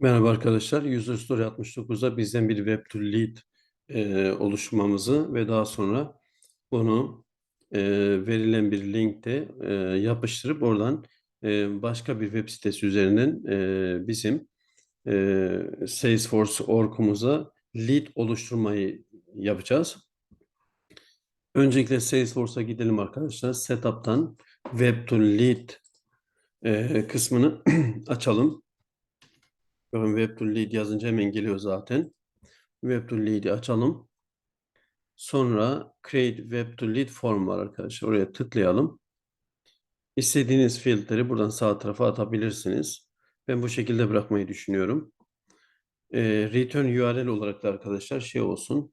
Merhaba arkadaşlar. User Story 69'da bizden bir Web to Lead e, oluşturmamızı ve daha sonra bunu e, verilen bir linkte e, yapıştırıp oradan e, başka bir web sitesi üzerinden e, bizim e, Salesforce orgumuza lead oluşturmayı yapacağız. Öncelikle Salesforce'a gidelim arkadaşlar. Setup'tan Web to Lead e, kısmını açalım. Bakın Web to Lead yazınca hemen geliyor zaten. Web to Lead'i açalım. Sonra Create Web to Lead Form var arkadaşlar. Oraya tıklayalım. İstediğiniz fieldleri buradan sağ tarafa atabilirsiniz. Ben bu şekilde bırakmayı düşünüyorum. Ee, return URL olarak da arkadaşlar şey olsun.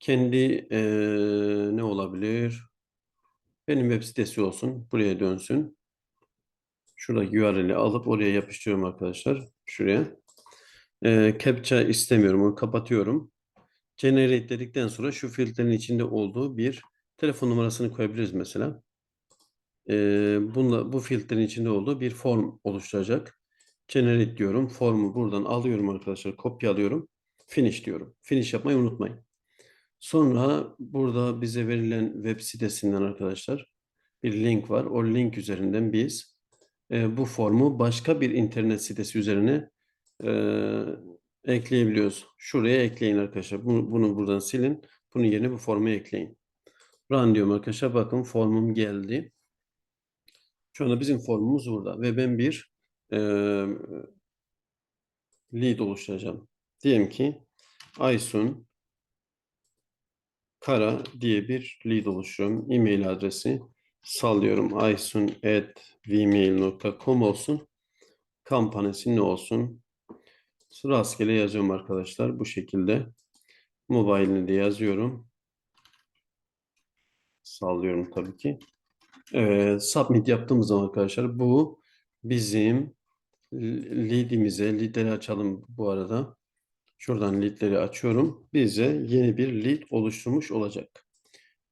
Kendi ee, ne olabilir? Benim web sitesi olsun. Buraya dönsün. Şuradaki URL'i alıp oraya yapıştırıyorum arkadaşlar. Şuraya. Ee, captcha istemiyorum. Onu kapatıyorum. Generate dedikten sonra şu filtrenin içinde olduğu bir telefon numarasını koyabiliriz mesela. Ee, bununla, bu filtrenin içinde olduğu bir form oluşturacak. Generate diyorum. Formu buradan alıyorum arkadaşlar. Kopyalıyorum. Finish diyorum. Finish yapmayı unutmayın. Sonra burada bize verilen web sitesinden arkadaşlar bir link var. O link üzerinden biz e, bu formu başka bir internet sitesi üzerine e, ekleyebiliyoruz. Şuraya ekleyin arkadaşlar. Bunu, bunu buradan silin. Bunun yerine bu formu ekleyin. Run diyorum arkadaşlar. Bakın formum geldi. Şu anda bizim formumuz burada. Ve ben bir e, lead oluşturacağım. Diyelim ki Aysun Kara diye bir lead oluşturuyorum. E-mail adresi sallıyorum. aysun.gmail.com olsun. Kampanesi ne olsun? Rastgele yazıyorum arkadaşlar. Bu şekilde. Mobile'ini de yazıyorum. Sallıyorum tabii ki. Evet, submit yaptığımız zaman arkadaşlar bu bizim lead'imize, lead'leri açalım bu arada. Şuradan lead'leri açıyorum. Bize yeni bir lead oluşturmuş olacak.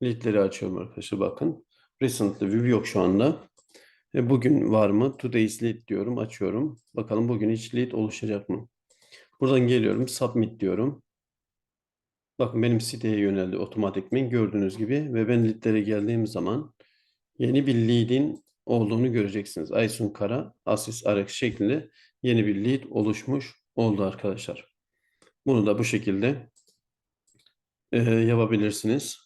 Lead'leri açıyorum arkadaşlar bakın. Recently view yok şu anda. E, bugün var mı? Today's lead diyorum. Açıyorum. Bakalım bugün hiç lead oluşacak mı? Buradan geliyorum. Submit diyorum. Bakın benim siteye yöneldi otomatikmen gördüğünüz gibi ve ben leadlere geldiğim zaman yeni bir lead'in olduğunu göreceksiniz. Aysun Kara, Asis Arax şeklinde yeni bir lead oluşmuş oldu arkadaşlar. Bunu da bu şekilde e, yapabilirsiniz.